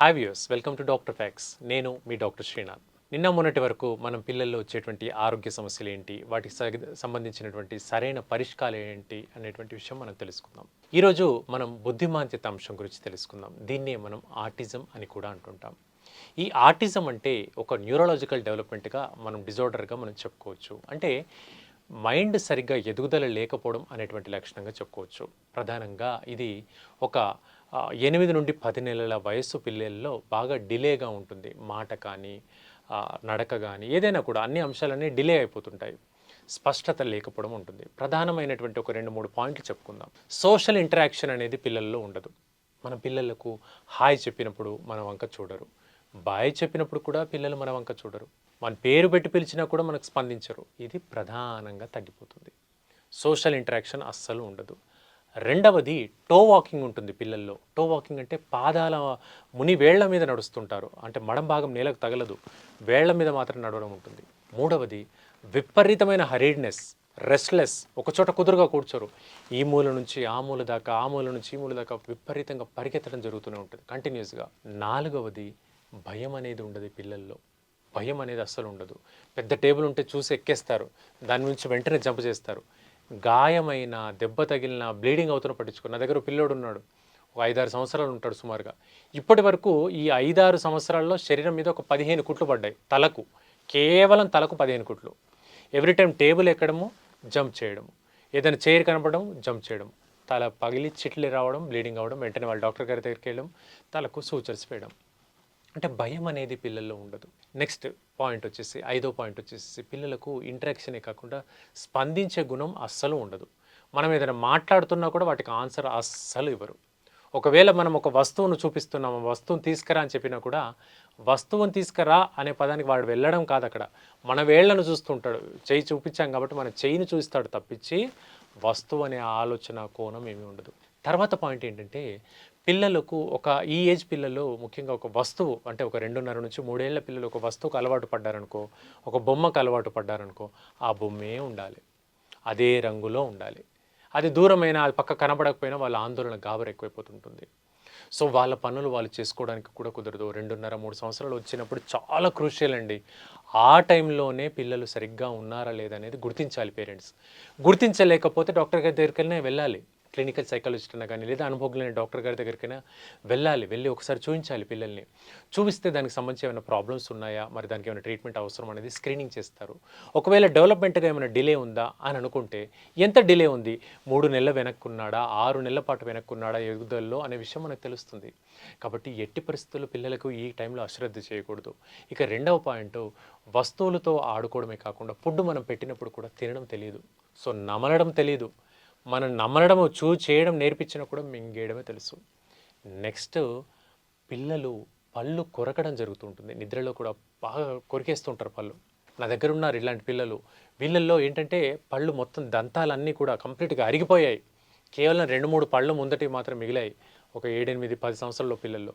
Hi views welcome to doctor facts నేను మీ doctor Srinath నిన్న మొన్నటి వరకు మనం పిల్లల్లో వచ్చేటువంటి ఆరోగ్య సమస్యలు ఏంటి వాటికి సంబంధించినటువంటి సరైన పరిష్కారాలు ఏంటి అనేటువంటి విషయం మనం తెలుసుకుందాం. ఈరోజు మనం బుద్ధిమాంద్యత అంశం గురించి తెలుసుకుందాం. దీన్నే మనం ఆటిజం అని కూడా అంటుంటాం. ఈ ఆటిజం అంటే ఒక న్యూరలాజికల్ డెవలప్మెంట్గా మనం డిజార్డర్గా మనం చెప్పుకోవచ్చు. అంటే మైండ్ సరిగ్గా ఎదుగుదల లేకపోవడం అనేటువంటి లక్షణంగా చెప్పుకోవచ్చు. ప్రధానంగా ఇది ఒక ఎనిమిది నుండి పది నెలల వయస్సు పిల్లల్లో బాగా డిలేగా ఉంటుంది. మాట కానీ నడక కానీ ఏదైనా కూడా అన్ని అంశాలన్నీ డిలే అయిపోతుంటాయి. స్పష్టత లేకపోవడం ఉంటుంది. ప్రధానమైనటువంటి ఒక రెండు మూడు పాయింట్లు చెప్పుకుందాం. సోషల్ ఇంటరాక్షన్ అనేది పిల్లల్లో ఉండదు. మన పిల్లలకు హాయ్ చెప్పినప్పుడు మన వంక చూడరు. బాయ్ చెప్పినప్పుడు కూడా పిల్లలు మన వంక చూడరు. మన పేరు పెట్టి పిలిచినా కూడా మనకు స్పందించరు. ఇది ప్రధానంగా తగ్గిపోతుంది. సోషల్ ఇంటరాక్షన్ అస్సలు ఉండదు. రెండవది టో వాకింగ్ ఉంటుంది పిల్లల్లో. టో వాకింగ్ అంటే పాదాల ముని వేళ్ళ మీద నడుస్తుంటారు. అంటే మడం భాగం నేలకు తగలదు. వేళ్ళ మీద మాత్రం నడవడం ఉంటుంది. మూడవది విపరీతమైన హరీడ్నెస్ రెస్ట్లెస్ ఒకచోట కుదురుగా కూర్చోరు. ఈ మూల నుంచి ఆ మూల దాకా ఆ మూల నుంచి ఈ మూల దాకా విపరీతంగా పరిగెత్తడం జరుగుతూనే ఉంటుంది. కంటిన్యూస్గా. నాలుగవది భయం అనేది ఉండదు పిల్లల్లో. భయం అనేది అస్సలు ఉండదు. పెద్ద టేబుల్ ఉంటే చూసి ఎక్కేస్తారు. దాని నుంచి వెంటనే జంప్ చేస్తారు. గాయమైన దెబ్బ తగిలిన బ్లీడింగ్ అవుతున్న పట్టించుకో నా దగ్గర పిల్లోడు ఉన్నాడు. ఒక ఐదారు సంవత్సరాలు ఉంటాడు సుమారుగా. ఇప్పటి వరకు ఈ ఐదారు సంవత్సరాల్లో శరీరం మీద ఒక పదిహేను కుట్లు పడ్డాయి. తలకు. కేవలం తలకు పదిహేను కుట్లు. ఎవ్రీ టైం టేబుల్ ఎక్కడము జంప్ చేయడము. ఏదైనా చైర్ కనపడడం జంప్ చేయడం తల పగిలి చిట్లి రావడం బ్లీడింగ్ అవ్వడం వెంటనే వాళ్ళ డాక్టర్ గారి దగ్గరికి వెళ్ళడం తలకు సూచర్స్ వేయడం. అంటే భయం అనేది పిల్లల్లో ఉండదు. నెక్స్ట్ పాయింట్ వచ్చేసి ఐదో పాయింట్ వచ్చేసి పిల్లలకు ఇంటరాక్షనే కాకుండా స్పందించే గుణం అస్సలు ఉండదు. మనం ఏదైనా మాట్లాడుతున్నా కూడా వాటికి ఆన్సర్ అస్సలు ఇవ్వరు. ఒకవేళ మనం ఒక వస్తువును చూపిస్తున్నాం వస్తువును తీసుకురా అని చెప్పినా కూడా వస్తువును తీసుకురా అనే పదానికి వాడు వెళ్ళడం కాదు అక్కడ. మన వేళ్ళను చూస్తుంటాడు. చెయ్యి చూపించాం కాబట్టి మన చేయిని చూస్తాడు తప్పించి వస్తువు అనే ఆలోచన కోణం ఏమీ ఉండదు. తర్వాత పాయింట్ ఏంటంటే పిల్లలకు ఒక ఈ ఏజ్ పిల్లలు ముఖ్యంగా ఒక వస్తువు అంటే ఒక రెండున్నర నుంచి మూడేళ్ళ పిల్లలు ఒక వస్తువుకు అలవాటు పడ్డారనుకో ఒక బొమ్మకు అలవాటు పడ్డారనుకో ఆ బొమ్మే ఉండాలి. అదే రంగులో ఉండాలి. అది దూరమైన అది పక్క కనబడకపోయినా వాళ్ళ ఆందోళన గాబర ఎక్కువైపోతుంటుంది. సో వాళ్ళ పనులు వాళ్ళు చేసుకోవడానికి కూడా కుదరదు. రెండున్నర మూడు సంవత్సరాలు వచ్చినప్పుడు చాలా క్రూషియల్ అండి. ఆ టైంలోనే పిల్లలు సరిగ్గా ఉన్నారా లేదనేది గుర్తించాలి పేరెంట్స్. గుర్తించలేకపోతే డాక్టర్ గారి దగ్గరికి వెళ్ళాలి. క్లినికల్ సైకాలజిస్ట్ అయినా కానీ లేదా అనుభవజ్ఞులైన డాక్టర్ గారి దగ్గరికైనా వెళ్ళాలి వెళ్ళి ఒకసారి చూపించాలి పిల్లల్ని. చూపిస్తే దానికి సంబంధించి ఏమైనా ప్రాబ్లమ్స్ ఉన్నాయా? మరి దానికి ఏమైనా ట్రీట్మెంట్ అవసరం అనేది స్క్రీనింగ్ చేస్తారు. ఒకవేళ డెవలప్మెంట్గా ఏమైనా డిలే ఉందా అని అనుకుంటే ఎంత డిలే ఉంది? మూడు నెలల వెనక్కున్నాడా? ఆరు నెలల పాటు వెనక్కున్నాడా ఎదుగుదలలో అనే విషయం మనకు తెలుస్తుంది. కాబట్టి ఎట్టి పరిస్థితుల్లో పిల్లలకు ఈ టైంలో అశ్రద్ధ చేయకూడదు. ఇక రెండవ పాయింట్ వస్తువులతో ఆడుకోవడమే కాకుండా ఫుడ్ మనం పెట్టినప్పుడు కూడా తినడం తెలియదు. సో నమలడం తెలియదు. మనం నమ్మడము చూ చేయడం నేర్పించినా కూడా మింగేయడమే తెలుసు. నెక్స్ట్ పిల్లలు పళ్ళు కొరకడం జరుగుతుంటుంది. నిద్రలో కూడా బాగా కొరికేస్తుంటారు పళ్ళు. నా దగ్గర ఉన్నారు ఇలాంటి పిల్లలు. వీళ్ళల్లో ఏంటంటే పళ్ళు మొత్తం దంతాలన్నీ కూడా కంప్లీట్గా అరిగిపోయాయి. కేవలం రెండు మూడు పళ్ళు ముందటి మాత్రం మిగిలాయి. ఒక ఏడెనిమిది పది సంవత్సరాల్లో పిల్లల్లో.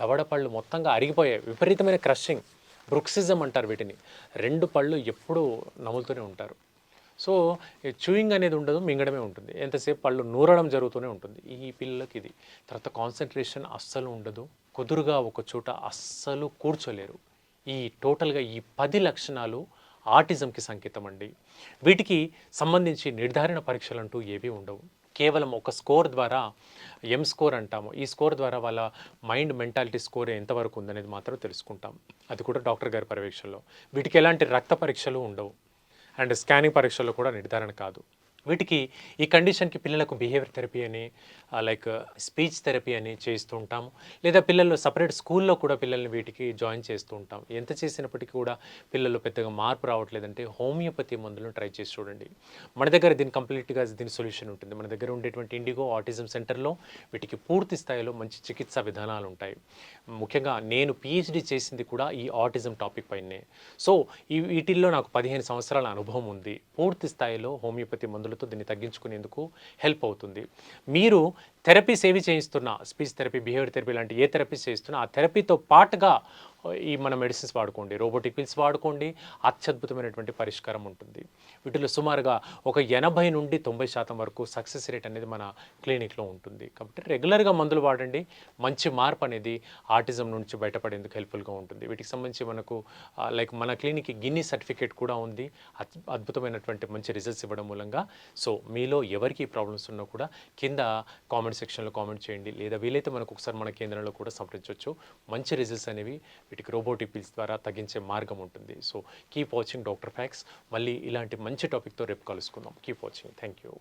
దవడ పళ్ళు మొత్తంగా అరిగిపోయాయి. విపరీతమైన క్రషింగ్. బ్రుక్సిజం అంటారు వీటిని. రెండు పళ్ళు ఎప్పుడూ నములుతూనే ఉంటారు. సో చూయింగ్ అనేది ఉండదు మింగడమే ఉంటుంది. ఎంతసేపు పళ్ళు నూరడం జరుగుతూనే ఉంటుంది. ఈ పిల్లలకి ఇది తర్వాత కాన్సన్ట్రేషన్ అస్సలు ఉండదు. కుదురుగా ఒక చోట అస్సలు కూర్చోలేరు. ఈ టోటల్గా ఈ పది లక్షణాలు ఆటిజంకి సంకేతం అండి వీటికి సంబంధించి నిర్ధారణ పరీక్షలు అంటూ ఏవీ ఉండవు. కేవలం ఒక స్కోర్ ద్వారా ఎం స్కోర్ అంటాము. ఈ స్కోర్ ద్వారా వాళ్ళ మైండ్ మెంటాలిటీ స్కోర్ ఎంతవరకు ఉందనేది మాత్రం తెలుసుకుంటాం. అది కూడా డాక్టర్ గారి పర్యవేక్షణలో. వీటికి ఎలాంటి రక్త పరీక్షలు ఉండవు. అండ్ స్కానింగ్ పరీక్షల్లో కూడా నిర్ధారణ కాదు. వీటికి ఈ కండిషన్కి పిల్లలకు బిహేవియర్ థెరపీ అని లైక్ స్పీచ్ థెరపీ అని చేస్తూ ఉంటాము లేదా పిల్లలు సపరేట్ స్కూల్లో కూడా పిల్లల్ని వీటికి జాయిన్ చేస్తూ ఉంటాం. ఎంత చేసినప్పటికీ కూడా పిల్లలు పెద్దగా మార్పు రావట్లేదంటే హోమియోపతి మందులను ట్రై చేసి చూడండి. మన దగ్గర దీని కంప్లీట్గా దీని సొల్యూషన్ ఉంటుంది. మన దగ్గర ఉండేటువంటి ఇండిగో ఆటిజం సెంటర్లో వీటికి పూర్తి స్థాయిలో మంచి చికిత్సా విధానాలు ఉంటాయి. ముఖ్యంగా నేను పిహెచ్డి చేసింది కూడా ఈ ఆటిజం టాపిక్ పైనే. సో ఈ వీటిల్లో నాకు పదిహేను సంవత్సరాల అనుభవం ఉంది. పూర్తి స్థాయిలో హోమియోపతి మందులు పెడుతూ దీన్ని తగ్గించుకునేందుకు హెల్ప్ అవుతుంది. మీరు థెరపీస్ ఏవి చేయిస్తున్నా స్పీచ్ థెరపీ బిహేవియర్ థెరపీ లాంటి ఏ థెరపీస్ చేయిస్తున్నా ఆ థెరపీతో పాటుగా ఈ మన మెడిసిన్స్ వాడుకోండి రోబోటిక్ పిల్స్ వాడుకోండి అత్యద్భుతమైనటువంటి పరిష్కారం ఉంటుంది. వీటిలో సుమారుగా ఒక ఎనభై నుండి తొంభై శాతం వరకు సక్సెస్ రేట్ అనేది మన క్లినిక్లో ఉంటుంది. కాబట్టి రెగ్యులర్గా మందులు వాడండి. మంచి మార్పు అనేది ఆటిజం నుంచి బయటపడేందుకు హెల్ప్ఫుల్గా ఉంటుంది. వీటికి సంబంధించి మనకు లైక్ మన క్లినిక్ గిన్ని సర్టిఫికేట్ కూడా ఉంది. అద్భుతమైనటువంటి మంచి రిజల్ట్స్ ఇవ్వడం మూలంగా. సో మీలో ఎవరికి ప్రాబ్లమ్స్ ఉన్నా కూడా కింద కామెంట్ సెక్షన్లో కామెంట్ చేయండి. లేదా వీలైతే మనకు ఒకసారి మన కేంద్రంలో కూడా సంప్రదించవచ్చు. మంచి రిజల్ట్స్ అనేవి వీటికి రోబోటిక్ పిల్స్ ద్వారా తగ్గించే మార్గం ఉంటుంది. So keep watching doctor facts మళ్ళీ ఇలాంటి మంచి టాపిక్తో రేపు కలుసుకుందాం. Keep watching thank you